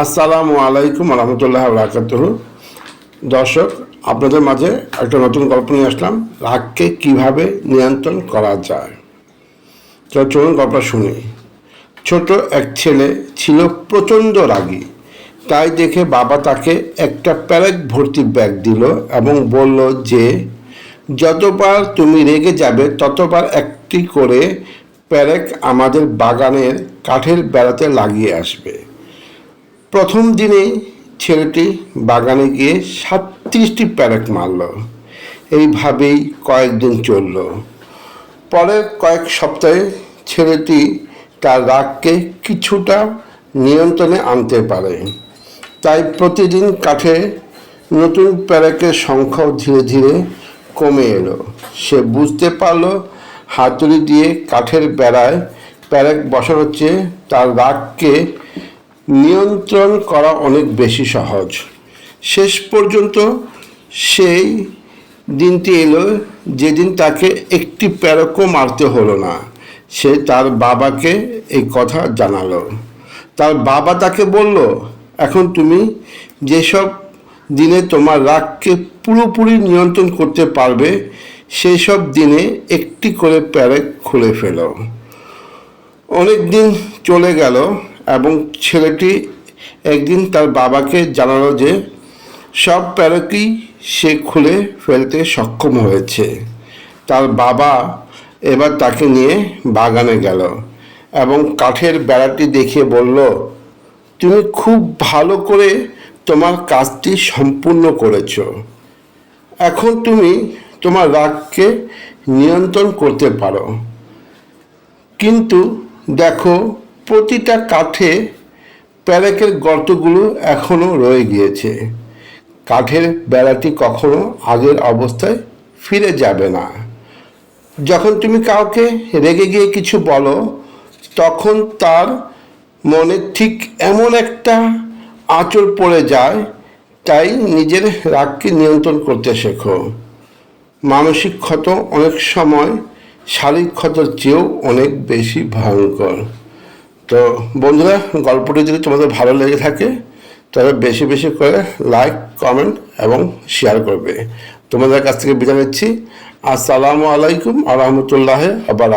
আসসালামু আলাইকুম রহমতুল্লাহ বরাকাতুহ। দর্শক, আপনাদের মাঝে একটা নতুন গল্প নিয়ে আসলাম, রাগকে কীভাবে নিয়ন্ত্রণ করা যায়। তো চলুন গল্পটা শুনি। ছোট এক ছেলে ছিল প্রচণ্ড রাগী। তাই দেখে বাবা তাকে একটা প্যারেক ভর্তি ব্যাগ দিল এবং বলল যে, যতবার তুমি রেগে যাবে, ততবার একটি করে প্যারেক আমাদের বাগানের কাঠের বেড়াতে লাগিয়ে আসবে। প্রথম দিনেই ছেলেটি বাগানে গিয়ে সাতত্রিশটি প্যারেক মারল। এইভাবেই কয়েকদিন চলল। পরের কয়েক সপ্তাহে ছেলেটি তার রাগকে কিছুটা নিয়ন্ত্রণে আনতে পারে। তাই প্রতিদিন কাঠে নতুন প্যারেকের সংখ্যাও ধীরে ধীরে কমে এলো। সে বুঝতে পারল, হাতুড়ি দিয়ে কাঠের বেড়ায় প্যারেক বসানোর চেয়ে তার রাগকে নিয়ন্ত্রণ করা অনেক বেশি সহজ। শেষ পর্যন্ত সেই দিনটি এলো যেদিন তাকে একটি প্যারকও মারতে হলো না। সে তার বাবাকে এই কথা জানালো। তার বাবা তাকে বলল, এখন তুমি যেসব দিনে তোমার রাগকে পুরোপুরি নিয়ন্ত্রণ করতে পারবে সেই সব দিনে একটি করে প্যারেক খুলে ফেলো। অনেক দিন চলে গেল এবং ছেলেটি একদিন তার বাবাকে জানালো যে, সব প্যারকই সে খুলে ফেলতে সক্ষম হয়েছে। তার বাবা এবার তাকে নিয়ে বাগানে গেল এবং কাঠের বেড়াটি দেখিয়ে বলল, তুমি খুব ভালো করে তোমার কাজটি সম্পূর্ণ করেছ। এখন তুমি তোমার রাগকে নিয়ন্ত্রণ করতে পারো। কিন্তু দেখো প্রতিটা কাঠে প্যারেকের গর্তগুলো এখনও রয়ে গিয়েছে। কাঠের বেড়াটি কখনো আগের অবস্থায় ফিরে যাবে না। যখন তুমি কাউকে রেগে গিয়ে কিছু বলো, তখন তার মনে ঠিক এমন একটা আঁচড় পড়ে যায়, তাই নিজের রাগকে নিয়ন্ত্রণ করতে শেখো। মানসিক ক্ষত অনেক সময় শারীরিক ক্ষতর চেয়েও অনেক বেশি ভয়ঙ্কর। তো বন্ধুরা, গল্পটি যদি তোমাদের ভালো লেগে থাকে, তাহলে বেশি বেশি করে লাইক কমেন্ট এবং শেয়ার করবে। তোমাদের কাছ থেকে বিদায় নিচ্ছি। আসসালামু আলাইকুম আ রহমতুল্লাহ আবার